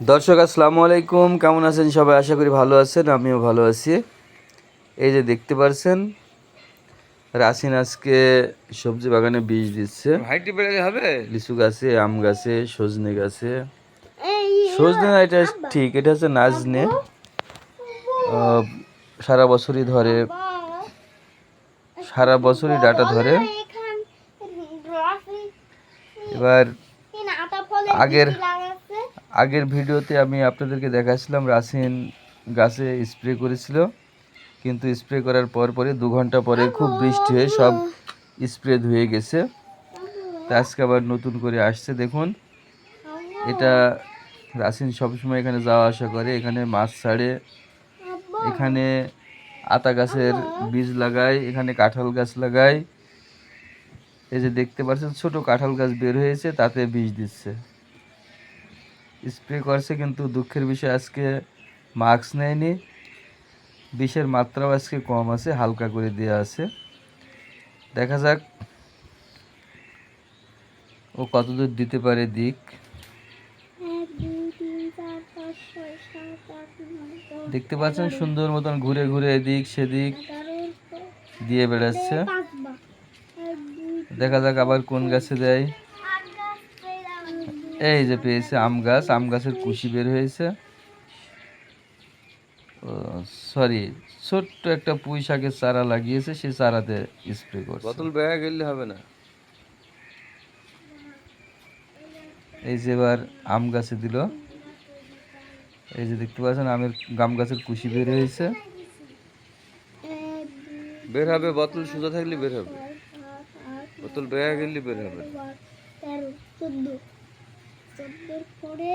দর্শক আসসালামু আলাইকুম। কেমন আছেন সবাই? আশা করি ভালো আছেন আমিও ভালো আছি। এই যে দেখতে পারছেন রাসিন আজকে সবজি বাগানে বীজ দিচ্ছে। হাইটে বেড়ালে হবে? লিচু গাছে আম গাছে সজনে গাছে। সজনে না এটা ঠিক এটা হচ্ছে নাজনে। আহ, সারা বছরই ধরে সারা বছরই ডাটা ধরে। এবার আগের আগের ভিডিওতে আমি আপনাদেরকে দেখাচ্ছিলাম রাসিন গাছে স্প্রে করেছিল, কিন্তু স্প্রে করার পর পরে দু ঘণ্টা পরে খুব বৃষ্টি হয়ে সব স্প্রে ধুয়ে গেছে। তা আজকে আবার নতুন করে আসছে, দেখুন। এটা রাসিন সবসময় এখানে যাওয়া আসা করে, এখানে মাছ ছাড়ে, এখানে আতা গাছের বীজ লাগায়, এখানে কাঁঠাল গাছ লাগায়। এই যে দেখতে পাচ্ছেন, ছোট কাঁঠাল গাছ বের হয়েছে, তাতে বীজ দিচ্ছে। স্প্রে করছে কিন্তু দুঃখের বিষয় আজকে মাস্ক নেয়নি। বিষের মাত্রাও আজকে কম আছে হালকা করে দেওয়া আছে। দেখা যাক ও কতদূর দিতে পারে দিক। দেখতে পাচ্ছেন সুন্দর মতন ঘুরে ঘুরে এদিক সেদিক দিয়ে বেড়াচ্ছে। দেখা যাক আবার কোন গাছে দেয় এই যে পেয়েছে আম গাছ আম গাছের কুশি বের হয়েছে। সরি ছোট্ট একটা পুঁই শাকের চারা লাগিয়েছে সেই চারাতে স্প্রে করছে। বোতল বেড়া গেলে হবে না। এই যে এবার আম গাছে দিল। এই যে দেখতে পাচ্ছেন আমের গাম গাছের কুশি বের হয়েছে। বের হবে বোতল সোজা থাকলে বের হবে। বোতল বেড়া গেলে বের হবে। চোদ্দোর পরে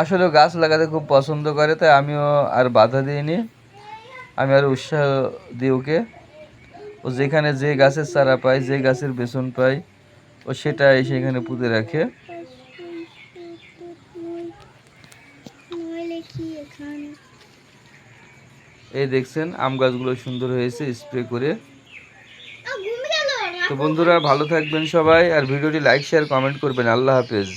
আসলে গাছ লাগাতে খুব পছন্দ করে তাই আমিও আর বাধা দিইনি। আমি আর উৎসাহ দিই ওকে। ও যেখানে যে গাছের চারা পায় যে গাছের বেসন পায় ও সেটাই সেখানে পুঁতে রাখে। এখানে? এই দেখছেন আম গাছগুলো সুন্দর হয়েছে স্প্রে করে। তো বন্ধুরা ভালো থাকবেন সবাই আর ভিডিওটি লাইক শেয়ার কমেন্ট করবেন। আল্লাহ হাফেজ।